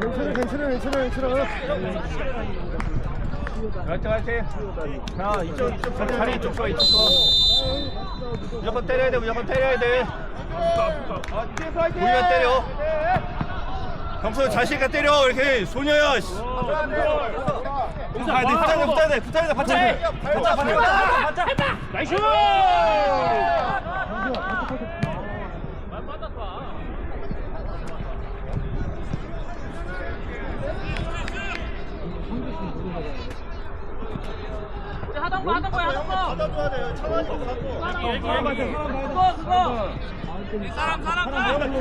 괜찮아 괜찮아 괜찮아 괜찮아 화이팅 화이팅 자 이쪽 이쪽 저 자리 이쪽 거 이쪽 거 무조건 때려야 돼 무조건 때려야 돼. 우리가 때려. 경수 자식이가 때려 이렇게. 소녀야 씨. 가야 돼 붙어야 돼 붙어야 돼 붙어야 돼 받쳐 받쳐 받쳐 받쳐 나이스! 거 하던 거야? 거 받아줘야 돼 차라리 받고. 그거 그거 사람 사람 사람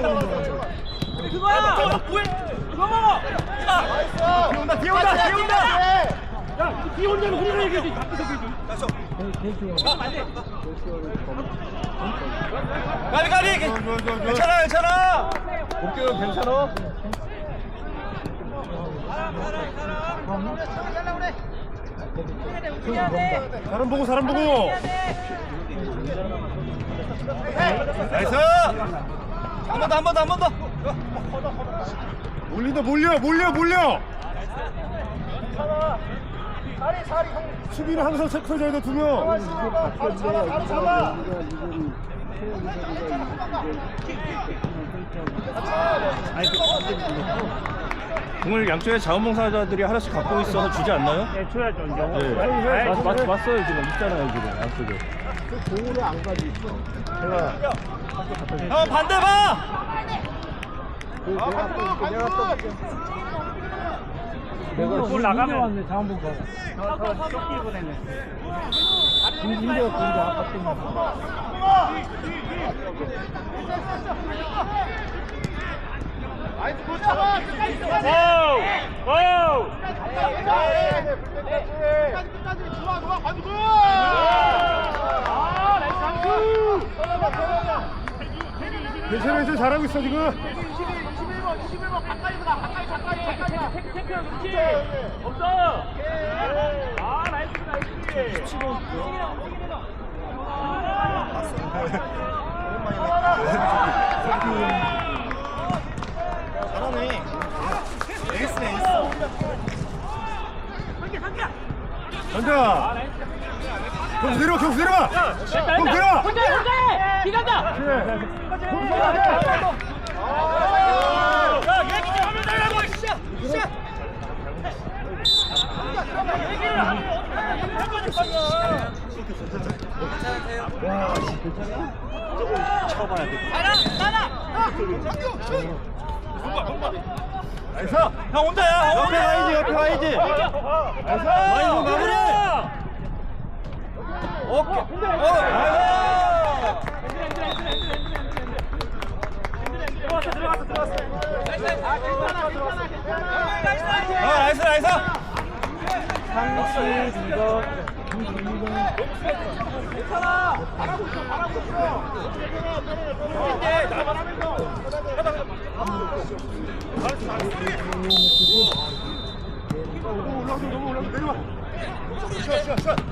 그거야. 그거 먹어. 뒤에 온다 뒤에 온다. 뒤에 온다 야, 뒤 혼자는 우리가 얘기해야지. 밖에서. 가리 가리. 괜찮아 괜찮아. 목표 괜찮아. 사람 보고 사람 보고. 나이스! 한 번 더 한 번 더 한 번더. 몰린다 몰려 몰려 몰려. 수비는 항상 체크해줘야 돼 두명 공을 양쪽에 자원봉사자들이 하나씩 갖고 있어서 주지 않나요? 네, 줘야죠, 이제. 네. 맞, 맞, 맞어요 지금 있잖아요 지금 양쪽에 공으로 안 가지 있어 제가 형 반대 봐! 내가 또 내가 또 내가 골 나가면 왔네, 자원봉사. 쫓기 보냈네. 김진대가 공도 아깝더니. 와우! 와우! 괜찮아 괜찮아 잘하고 있어 지금 없어! 아, 나이스, 나이스! 잘하네 에이스네 에이스 간다 경수 내려와 경수 내려와 경수 내려와 혼자 해 혼자 해 기간다 야 얘기 좀 하면 달라고 씨야 씨야 나 이스 형 혼자야 옆에 가야지 옆에 가야지 나이스 라인 마무리 오케이 어 나이스 들어갔어, 들어갔어, 들어갔어. 어 나이스 나이스 상시 이거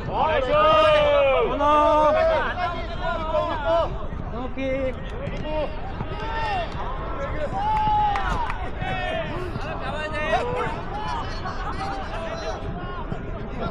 나이스! 하나 오케이.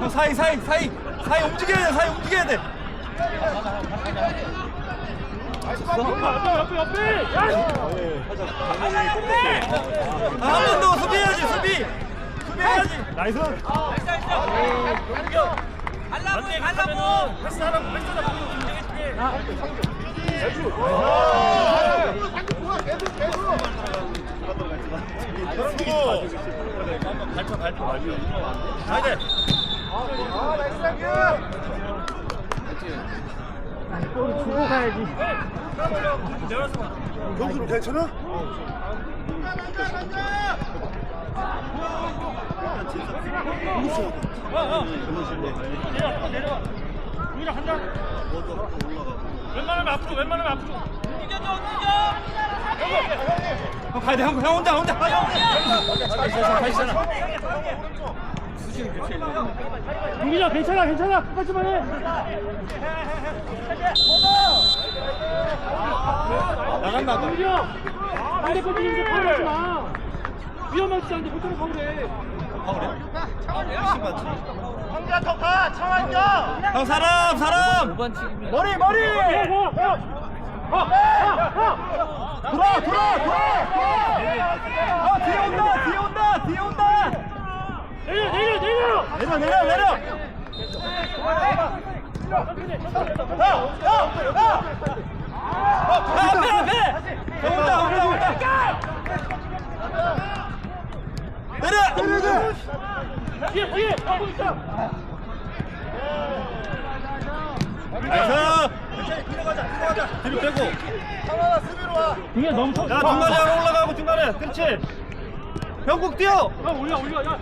어, 사이, 사이, 사이, 사이 움직여야 돼, 사이 움직여야 돼. 옆에, 옆에! 야! 아, 한번 더 수비해야지, 수비. 수비해야지. 나이스 갈라고 갈라고 패스 하나, 패스 하나 보고 움직여줄게. 발표, 발표, 발표. 가야 돼. 볼 주고 가야지. 경수는 괜찮아? 우리랑 한다. 웬만하면 앞으로, 웬만하면 앞으로. 움직여줘 움직여 형 가야 돼, 형, 형 혼자. 유기자 괜찮아, 괜찮아. 끝까지만 해. 나간다. 유기야, 안돼 거기 이제 파울하지 마. 위험하지 않은데 못하는 파울해. 형 사람, 사람. 머리 머리! 어, 어, 어. 어, 어, 어. 돌아 돌아 돌아! 아 뒤에 온다 뒤에 온다 뒤에 온다! 내려, 내려, 내려. 내려 내려 내려! 야! 야! 야! 앞에, 앞에. 형 온다, 온다, 온다. 내려. 내려! 뒤에, 뒤에. 하고 있어. 나이스. 뒤로 빼고. 뒤에 너무 터. 야, 중간에 하나 올라가고 중간에. 그렇지. 형국 뛰어. 야, 올려, 올려. 야.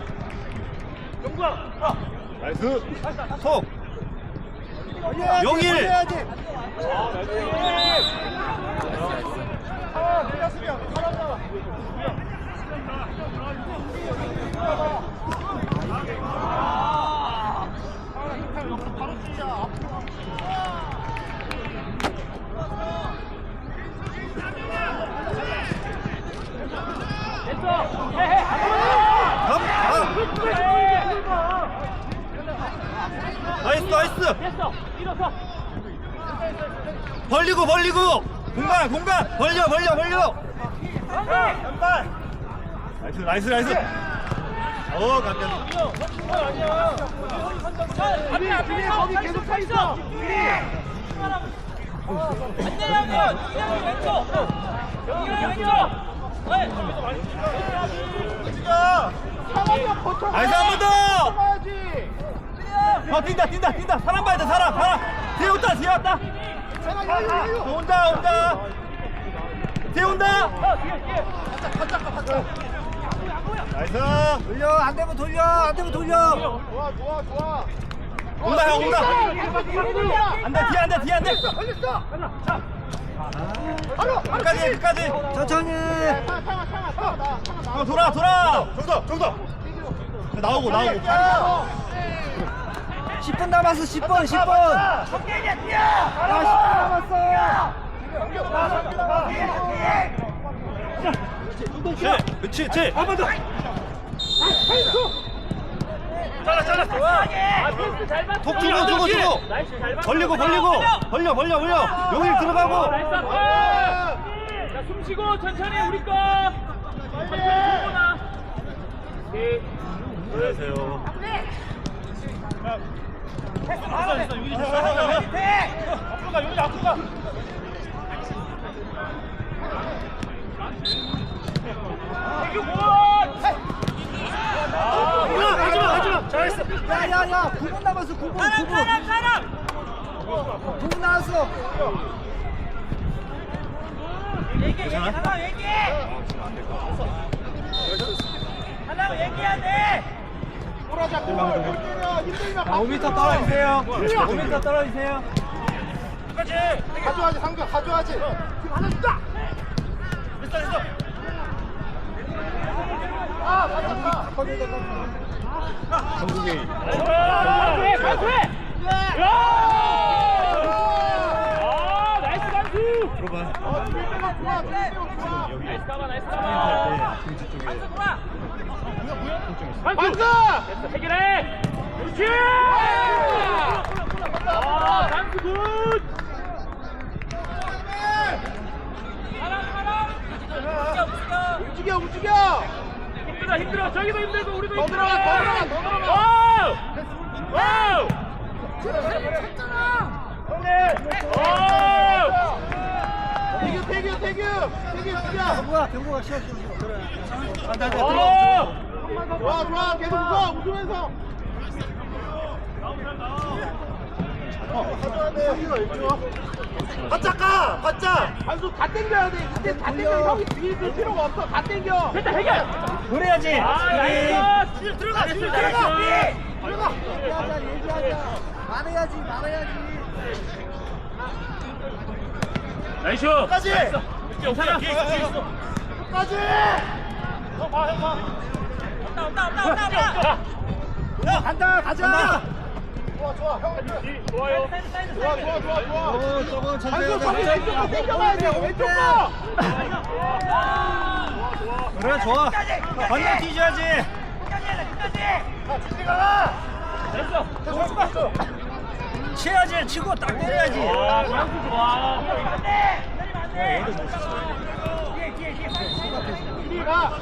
영구야. 야. 나이스. 속. 올려야지, 용일. 올려야지. 아, 감. 나이스, 나이스. 됐어. 벌리고, 벌리고. 공간, 공간. 벌려, 벌려, 벌려. 왼발! 나이스, 나이스, 나이스. 어, 깜짝. 앞에 앞에 서 계속 서 있어 안내 형이요 이형이 왼쪽 이형이 왼쪽 네. 상황력 거쳐. 나이스, 한 번 더. 가야지. 어, 뛴다, 뛴다, 뛴다. 사람 봐야 돼, 사람, 사람. 뒤에 온다, 뒤에 왔다. 여유. 온다, 온다. 뒤에 온다. 나이스. 돌려 안 되면 돌려 안 되면 돌려. 좋아 좋아 좋아. 온다, 형, 온다. 안 돼, 뒤에 안 돼, 뒤에 안 돼. 걸렸어. 바로 끝까지, 끝까지. 천천히. 나 나. 어, 돌아, 돌아. 저기다, 저기다. 나오고, 나오고. 10분 남았어 10분 10분. 성계야 뛰어. 아 10분 남았어. 그렇지, 그렇지. 한번 더. 잘라, 잘라. 아, 봤어. 톡 주고, 주고, 주고. 벌리고, 벌리고. 벌려, 벌려, 벌려. 여기 들어가고. 자, 숨 쉬고 천천히 우리 거. 천천히. 오케이. 안녕하세요. 됐어, 됐어. 여기 됐어. 앞으로 가, 여기 앞으로 가. 태규 굿! 아, 가지마, 가지마. 잘했어. 야 야 야 9분 남았어 9분 사람 9분. 사람 사람 9분 남았어. 얘기해 얘기해 하나 얘기해 하나 얘기해야 돼 돌아자 골. 힘들면 힘들면. 5m 떨어지세요. 5m 떨어지세요. 가져야지 상규 가져야지. 지금 하나 줬다. 됐어, 됐어. 아 맞았다. 전국에. 반수해, 반수해. 야! 아, 나이스 반수. 들어봐. 좋아 좋아 좋아. 나이스 가봐, 나이스 가봐. 중지 쪽에. 좋아 반수. 됐어, 해결해. 그렇지. 아, 반수 굿. 움직여 움직여. 힘들어, 힘들어. 저기도 힘들고 우리도 더 힘들어. 들어가, 더 들어가, 더 들어가. 와우. 와우. 와우. 태규 태규 태규 태규 움직여. 병구가 병구가 쉬어 쉬어 쉬어. 그래. 와우. 좋아 좋아 계속 웃어 웃으면서. 바짝 가! 바짝! 반수 다 당겨야 돼. 이때 다 당겨. 형이 뒤에 있을 필요가 없어. 다 당겨. 됐다 해결 보내야지. 아 나이스 줄 들어가, 잘했어 줄 잘했어 들어가. 들어가. 얘기하자 얘기하자 말해야지 말해야지 나이스 끝까지! 잘했어 영찬아 뒤 끝까지! 없다 없다 없다 없다. 자 간다 가자 좋아, 좋아. 형. 좋아요 좋아, 좋아, 좋아, 좋아. 어 저거 천천히 저기 왼쪽 거 당겨가야 돼. 왼쪽 거. 그래 좋아 반대 뛰셔야지 끝까지 끝까지. 자, 준비 가라. 됐어 됐어. 치야지 치고 딱 때려야지 와 장수 좋아 안돼. 때리면 안돼. 뒤에 뒤에 뒤에. 준비 가.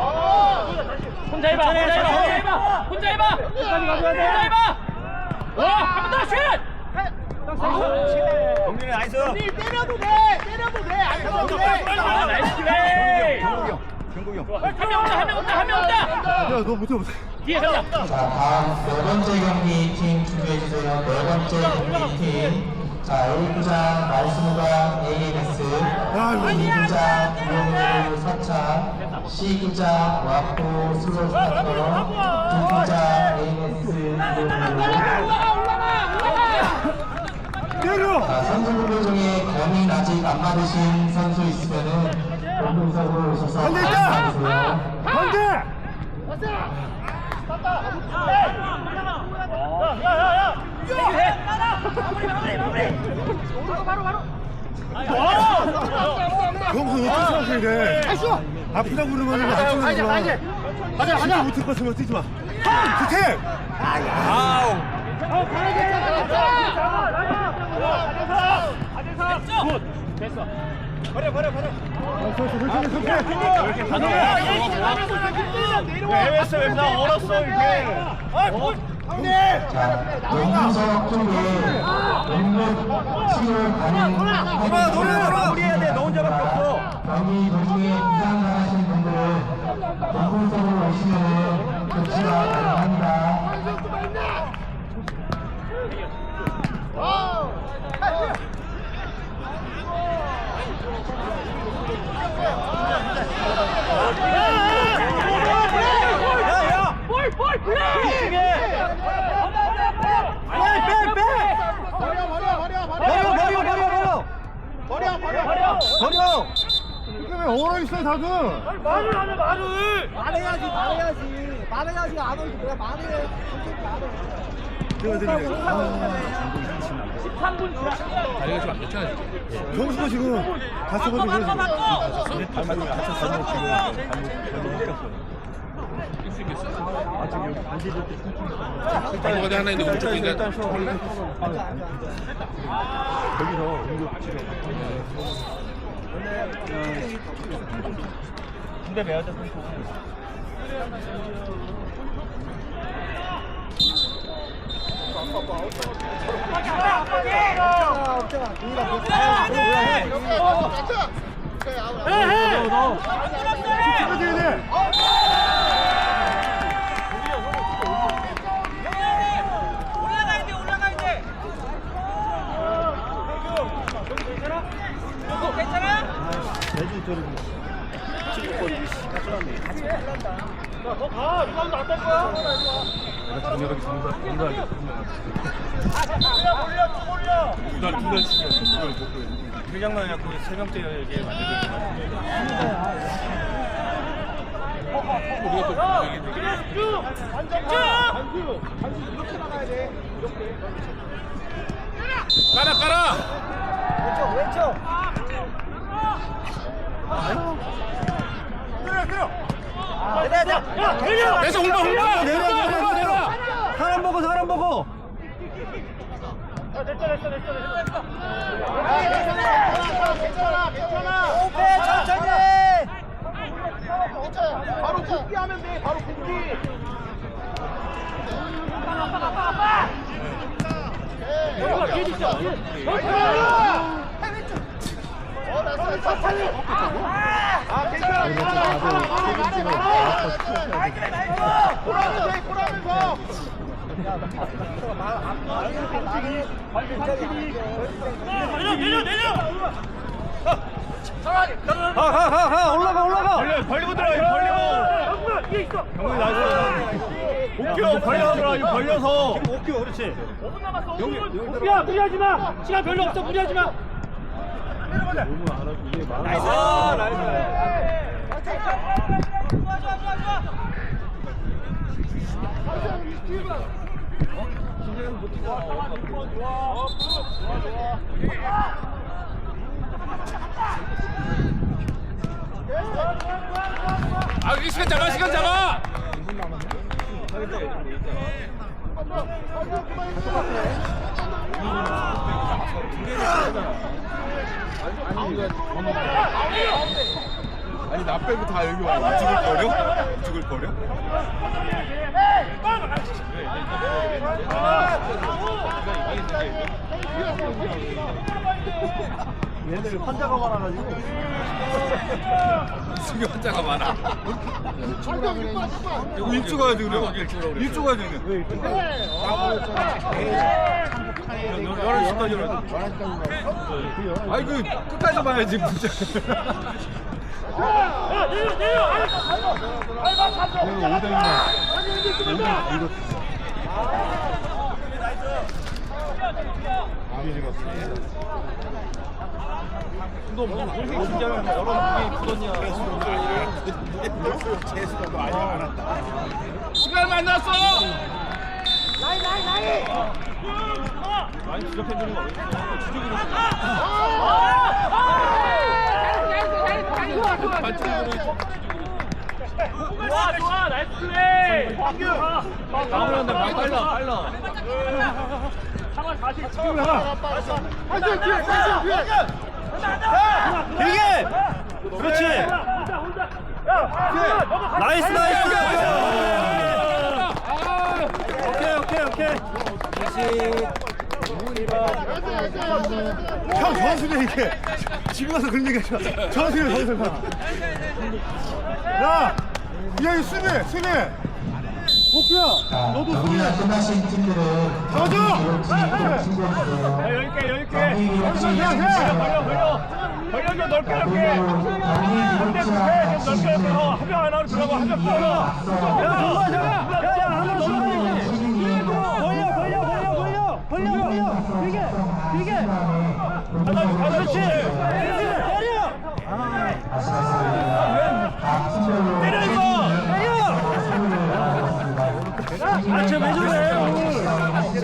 아. 혼자 해봐 혼자 해봐 혼자 해봐 혼자 해봐 혼자 해봐 와한번더 슛! 경민이 나이스 때려도 돼. 때려도 돼. 안 때려도 돼. 아 나이스 플레이 경국이 형 한명 온다 한명 온다 한명 온다 야너 못해 못해 뒤에 가자 자, 다음 네 번째 경기 팀 준비해 주세요. 네 번째 경기 팀. 자, A구장 말수무가 AMS, B구장 구원으로 서창, C구장 와포 수로스타터, D구장 AMS 구원으로. 자, 선수 분들 중에 검인 아직 안 받으신 선수 있으면은 본분석으로 오셔서 말씀해주세요. 경수 왜 뛰지 그래 아프다고 그러면 안 가자, 가자. 가자, 가자. 못할 것 같으면 뛰지 마. 스텝 아우. 굿. 됐어. 해외에서 왜나 얼었어 이렇게 자, 영문석 쪽에 영문 치료 가능 돌아 돌아 돌아 우리 해야 돼너 혼자밖에 없어 경기 도중에 부상 당하신 분들은 영문석으로 오시면 조치가 가능합니다. 볼볼 플레이 버려, 버려, 버려, 버려. 버려 버려 버려 버려 버려, 버려, 버려. 버려. 왜 얼어 있어 다들? 말을 하네 말을. 말해야지 말해야지. 말해야지 안 오지 그래 말해. 솔직히 말해. 내가 되게 13분 지나 경수가 지금 다쳐가지고 그래 지금 발목까지 하나 있는데 오른쪽 인자 일단 쉬어 여기서 응급 치료 군대 매야 돼없잖아 없잖아 동이가 뭐 다- 찍어줘야 돼 올라가야 돼 올라가야 돼. 어, 괜찮아? 제주 저리 너가 리바운드 안딸 거야 내가 정렬하게 정렬 정렬하게 두달 두달 치면 두달 회장만. 깔아 깔아 왼쪽 왼쪽 내려 야 내려 계속 올라 올라 내려 내려 내려 사람 보고 사람 보고 됐다 됐다 됐다 됐다 아, 괜찮아, 괜찮아. 오페 천천히 괜찮아. 바로 복귀 하면 돼. 바로 복귀. 뒤에 있어 뒤에 아. 괜찮아. 말해, 말해, 말해. 보라면서 해, 보라면서. 내려 내려 내려 가가가가 올라가 올라가 벌려 벌리고 들어가 벌리고 경훈이 나이스 오케이 벌려 들어가 이거 벌려서 오케이 그렇지 5분 남았어 5분 야 무리하지 마! 시간 별로 없어 무리하지 마 나이스. 나이스. 아이 시간 잡아 시간 잡아 아니 나 빼고 다 여기 와 죽을 거려? 죽을 거려? 얘들 환자가 많아가지고 수기 환자가 많아 이거 일주 가야 돼 그래 일주 가야 돼 그래 11시까지 아이 그 끝까지 봐야지 문제 야 내려 내려 너 무슨 공식 긴장을 여러 분이 굳었냐 시간 만났어 많이 지적해 주는 거 어딨어 지적으로 좋아 좋아 나이스 플레이 나오는데 빨라 빨라 상황 다시 길게 그렇지 혼자 야 너가 나이스 나이스. 오케이 오케이 오케이. 형 전술이야 이게 집에 가서 그런 얘기 하지 마 전술이야 전술 야! 야이 수비 수비 복규야 너도 경기가 끝나신 팀들은 여유있게 경기 해! 진행 벌려 벌려 벌려 좀 넓게 넓게 그래 좀 넓게 넓게 어, 한명 하나로 들어가 한명 들어가 야 들어가 들어가 야야 한명 들어가야지 벌려 벌려 벌려 벌려 벌려 벌려 길게 길게 하나 그렇지 때려 때려 이거 때려 아쟤 왜 저래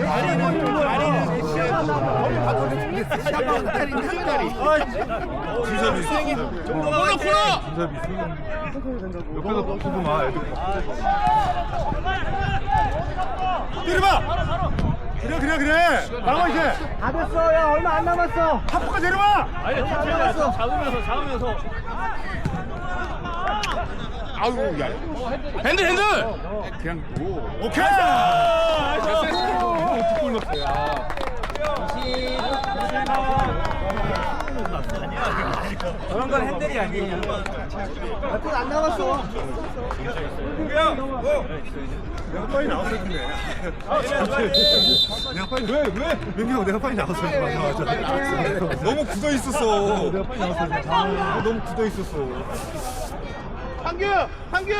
아니 뭐 아니 시합하고 때리는 다리 진섭이 코너 코너 옆에서 보고 마 애들 내려봐 그래 그래 그래 나와 이제 다 됐어 야 얼마 안 남았어 하프가 내려봐 아니 잡으면서 잡으면서 잡으면서 아우 야 핸들 핸들 그냥 뭐 오케이 뒷골 넣었어 야 그런 건 핸들이 아니에요 몇분 안 남았어 내가 빨리 나왔을 텐데 내가 빨리 왜 왜? 민규 형 내가 빨리 나왔을 때 맞아 맞아 너무 굳어 있었어 내가 빨리 나왔을 때 너무 굳어 있었어 한규 한규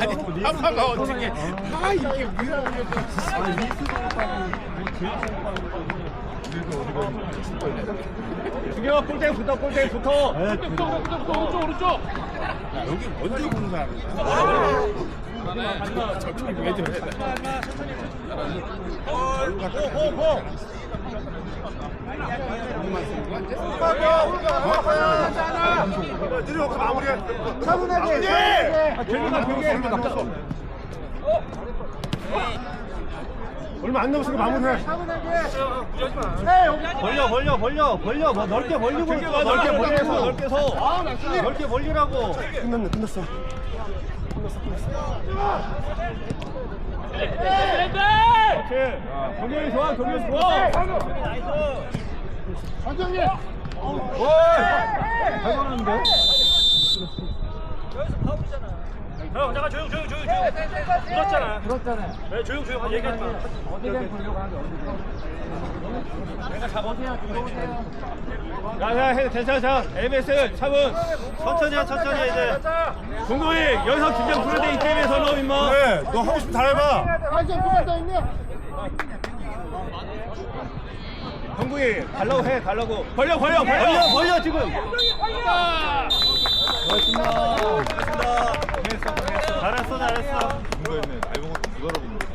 아니 한파가 어떻게 아 이게 중요 꼴땡 붙어 꼴땡 붙어 오른쪽 오른쪽 오른쪽 여기 언제 공사하는 거야? 저쪽이 왜 저래? 얼마 안 남았으니까 마무리해 벌려 벌려 벌려 벌려 뭐 넓게 벌리고 있어 넓게 벌려서 넓게 서 넓게 벌리라고 끝났네 끝났어 오케이 경기 좋아 경기 좋아 선정님 오이 잘 가는데 형 잠깐 조용 조용 조용 조용. 물었잖아. 그렇잖아요. 네, 조용 조용. 얘기하지 마. 어디를 보려고 하는데 어디를? 내가 잡아. 오세요, 들어오세요. 야야 해 괜찮아 자 MSL 차분. 천천히 해 천천히 해 이제. 동동이 여기서 긴장 풀어야 돼이 게임에서 너 임마. 그래 너 하고 싶으면 다 해봐. 동국이 달라고 해 달라고. 벌려 벌려 벌려 벌려 지금. 고맙습니다. 고맙습니다 잘했어 잘했어. 뭔가 했네 알고 보니 그거라고 있는 거야